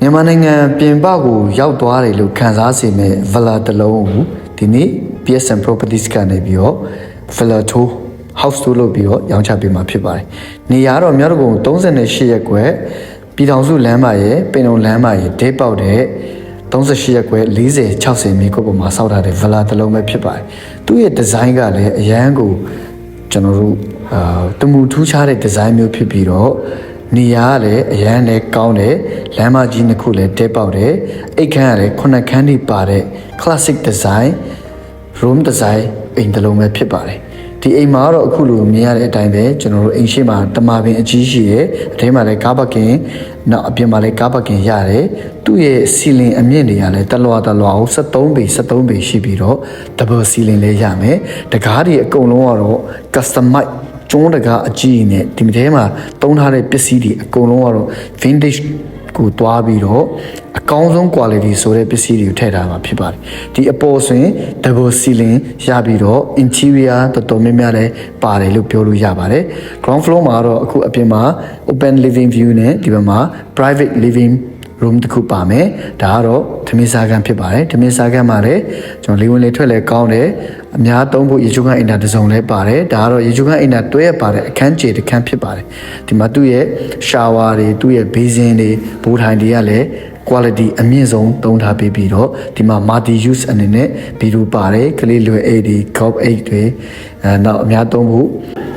မြန်မာနိုင်ငံပြင်ပကိုရောက်သွားတယ်လို့ခံစားစေမဲ့ Villa တစ်လုံးကိုဒီနေ့ PSN Properties ကနေပြီးတော့ Villa 2 House 2လို့ပြီးတော့ရောင်းချပေးမှာဖြစ်ပါတယ်။နေရာတော့မြောက်ဒဂုံ38ရက်ကွယ်ပြည်ထောင်စုလမ်းမရဲ့ပင်လုံလမ်းမရဲ့ဒေးပေါက်တဲ့38ရက်ကွယ်40 60မြေကွက်ပေါ်မှာစောက်ထားတဲ့ Villa တစ်လုံးပဲဖြစ်ပါတယ်။သူ့ရဲ့ဒီဇိုင်းကလည်းအရန်ကိုကျွန်တော်တို့အာတမူထူးခြားတဲ့ဒီဇိုင်းမျိုးဖြစ်ပြီးတော့ နေရာကလည်းအရန်လည်းကောင်းတယ်လမ်းမကြီးနှစ်ခုလည်းတဲပေါက်တယ်အိတ်ခမ်းကလည်းခုနှစ်ခန်းထိပါတဲ့ classic design room design အိမ်တစ်လုံးပဲဖြစ်ပါတယ်ဒီအိမ်မှာတော့အခုလိုမြင်ရတဲ့အတိုင်းပဲကျွန်တော်တို့အိမ်ရှိမှာတမာပင်အကြီးရှိတယ်အထဲမှာလည်းကားပါကင်နောက်အပြင်မှာလည်းကားပါကင်ရတယ်သူ့ရဲ့စီလင်အမြင့်တွေကလည်းတလွာတလွာကို73ပေ73ပေရှိပြီးတော့ double ceiling လည်းရမယ်တကားတွေအကုန်လုံးကတော့ customize ကျွန်းတကားအကြီးနဲ့ဒီထဲမှာတုံးထားတဲ့ပစ္စည်းတွေအကုန်လုံးကတော့ vintage ကိုတွားပြီးတော့အကောင်းဆုံး quality ဆိုတဲ့ပစ္စည်းတွေကိုထည့်ထားမှာဖြစ်ပါတယ်ဒီအပေါ်ဆိုရင် double ceiling ရပြီးတော့ interior တော်တော်များများလည်းပါတယ်လို့ပြောလို့ရပါတယ် ground floor မှာတော့အခုအပြင်မှာ open living view နဲ့ဒီဘက်မှာ private living room တစ်ခုပါမယ်ဒါကတော့ထမင်းစားခန်းဖြစ်ပါတယ်ထမင်းစားခန်းမှာလည်းကျွန်တော်လေးဝင်လေးထွက်လဲကောင်းတယ်အများသုံးဖို့ရေချိုးခန်းအိမ်နာတစ်စုံလဲပါတယ်ဒါကတော့ရေချိုးခန်းအိမ်နာတွဲရပါတယ်အခန်းကျေတစ်ခန်းဖြစ်ပါတယ်ဒီမှာသူ့ရဲ့ shower တွေသူ့ရဲ့ basin တွေဘိုးထိုင်တွေကလည်း quality အမြင့်ဆုံးသုံးထားပေးပြီးတော့ဒီမှာ multi use အနေနဲ့ဗီဒီယိုပါတယ်ကလေးလွယ်အိတ်တွေ golf အိတ်တွေအဲနောက်အများသုံးဖို့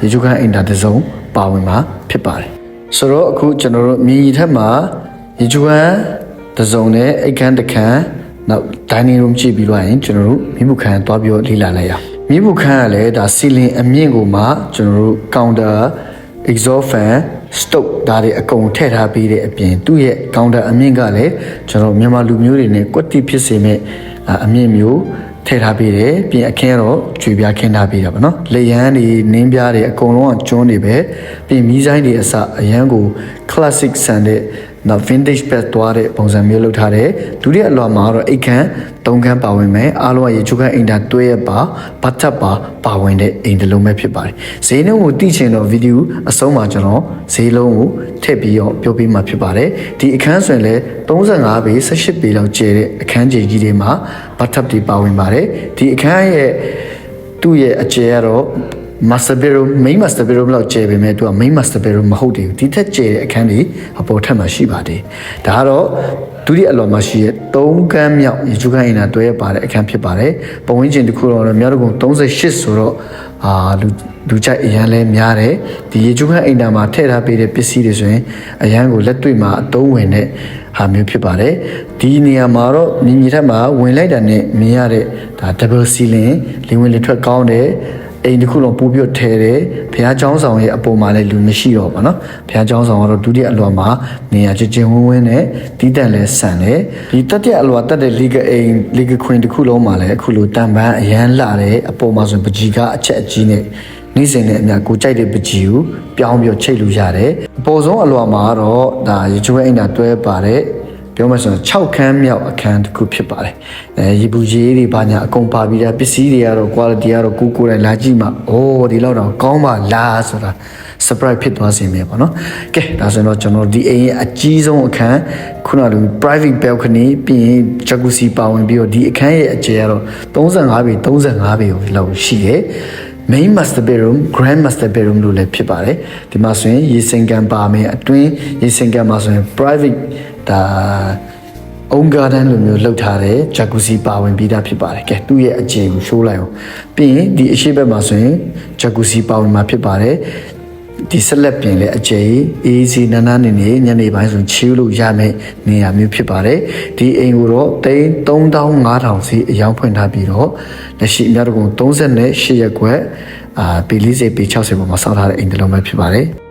ရေချိုးခန်းအိမ်နာတစ်စုံပါဝင်မှာဖြစ်ပါတယ်ဆိုတော့အခုကျွန်တော်တို့မြည်ရီထက်မှာ ရေကျွမ်းတစ်စုံနဲ့အိတ်ခမ်းတစ်ခမ်းနောက် dining room ကြည့်ပြီးတော့ရင်ကျွန်တော်တို့မိမှုခန်းသွားပြီးတော့လေ့လာလိုက်ရအောင်မိမှုခန်းကလည်းဒါစီလင်အမြင့်ကိုမှကျွန်တော်တို့ counter exhaust fan stove ဒါတွေအကုန်ထည့်ထားပြီးတဲ့အပြင်သူ့ရဲ့ counter အမြင့်ကလည်းကျွန်တော်မြန်မာလူမျိုးတွေနဲ့ကွက်တိဖြစ်စေမဲ့အမြင့်မျိုးထည့်ထားပေးတယ်ပြင်အခင်းကတော့ကျွေပြားခင်းထားပေးတာပါနော်လေရန်တွေနင်းပြားတွေအကုန်လုံးကကျွန်းတွေပဲပြင်မီးဆိုင်တွေအစအရန်ကို classic ဆန်တဲ့ နောက် vintage pet သွားတဲ့ပုံစံမျိုးလုပ်ထားတယ်ဒုတိယအလွာမှာတော့အိတ်ခမ်းသုံးခမ်းပါဝင်မယ်အားလုံးကရေချိုးခမ်းအိမ်တာတွဲရပါဘတ်တပ်ပါပါဝင်တဲ့အိမ်တစ်လုံးပဲဖြစ်ပါတယ်ဈေးနှုန်းကိုသိချင်တော့ဗီဒီယိုအဆုံးမှာကျွန်တော်ဈေးလုံးကိုထည့်ပြီးတော့ပြောပြမှာဖြစ်ပါတယ်ဒီအခန်းဆိုရင်လည်း35ပေ18ပေလောက်ကျဲတဲ့အခန်းကြီးကြီးတွေမှာဘတ်တပ်တွေပါဝင်ပါတယ်ဒီအခန်းရဲ့သူ့ရဲ့အကျယ်ကတော့ master bedroom main master bedroom လောက်ကျယ်ပေမဲ့သူက main master bedroom မဟုတ်သေးဘူးဒီထက်ကျယ်တဲ့အခန်းတွေအပေါ်ထပ်မှာရှိပါတယ်ဒါကတော့ဒုတိယအလော်မှာရှိတဲ့၃ကန်းမြောက်ရေချိုးခန်းအိမ်သာတွဲရပါတဲ့အခန်းဖြစ်ပါတယ်ပဝင်းကျင်တစ်ခုတော့မြောက်ဒဂုံ38ဆိုတော့အာလူလူချိုက်အရန်လဲများတယ်ဒီရေချိုးခန်းအိမ်သာမှာထည့်ထားပေးတဲ့ပစ္စည်းတွေဆိုရင်အရန်ကိုလက်တွေ့မှာအသုံးဝင်တဲ့ဟာမျိုးဖြစ်ပါတယ်ဒီနေရာမှာတော့မြင်မြင်ထက်မှာဝင်လိုက်တာနဲ့မြင်ရတဲ့ဒါ double ceiling လင်းဝင်လေထွက်ကောင်းတယ် အိမ်တစ်ခုလုံးပူပြတ်ထဲတယ်ဘုရားကျောင်းဆောင်ရဲ့အပေါ်မှာလည်းလူမရှိတော့ပါနော်ဘုရားကျောင်းဆောင်ကတော့ဒုတိယအလွာမှာနေရာချင်းချင်းဝင်းဝင်းနဲ့တီးတန့်လဲဆန်တယ်ဒီတတိယအလွာတက်တဲ့လီဂအိမ်လီဂခွင်တစ်ခုလုံးမှာလည်းအခုလိုတန်ပန်းအရန်လှတယ်အပေါ်မှာဆိုရင်ပကြီးကအချက်အကြီးနဲ့နေ့စဉ်နဲ့အများကိုကြိုက်တဲ့ပကြီးကိုပြောင်းပြီးချိတ်လို့ရတယ်အပေါ်ဆုံးအလွာမှာကတော့ဒါရေချိုးအိမ်သာတွဲပါတယ် ပြောမှဆိုရင်6ခန်းမြောက်အခန်းတစ်ခုဖြစ်ပါတယ်အဲရေဘူးရေးတွေဘာညာအကုန်ပါပြီးတာပစ္စည်းတွေကတော့ quality ကတော့ကိုကိုယ်တိုင်လာကြည့်မှအိုးဒီလောက်တော့ကောင်းပါလားဆိုတာ surprise ဖြစ်သွားစေမယ်ပေါ့နော်ကဲဒါဆိုတော့ကျွန်တော်ဒီအိမ်ရဲ့အကြီးဆုံးအခန်းခုနကလို private balcony ပြီးရင် jacuzzi ပါဝင်ပြီးတော့ဒီအခန်းရဲ့အကျယ်ကတော့35ပေ35ပေလောက်ရှိတယ် main master bedroom grand master bedroom လို့လည်းဖြစ်ပါတယ်ဒီမှာဆိုရင်ရေစင်ကန်ပါမယ်အတွင်းရေစင်ကန်မှာဆိုရင် private ဒါအုံဂါဒန်လိုမျိုးလှုပ်ထားတဲ့ jacuzzi ပါဝင်ပြီးသားဖြစ်ပါတယ်ကဲသူ့ရဲ့အကျယ်ကိုရှိုးလိုက်အောင်ပြီးရင်ဒီအရှိဘက်မှာဆိုရင် jacuzzi ပါဝင်မှာဖြစ်ပါတယ်ဒီဆက်လက်ပြင်လဲအကျယ်အေးစီနာနာနေနေညနေပိုင်းဆိုချီးလို့ရမယ်နေရာမျိုးဖြစ်ပါတယ်ဒီအိမ်ကိုတော့တိန်း3500စီအယောင်ဖွင့်ထားပြီးတော့လက်ရှိအများတကုံ38ရက်ကွက်အာပေ40ပေ60ပေါ်မှာစောက်ထားတဲ့အိမ်တစ်လုံးပဲဖြစ်ပါတယ်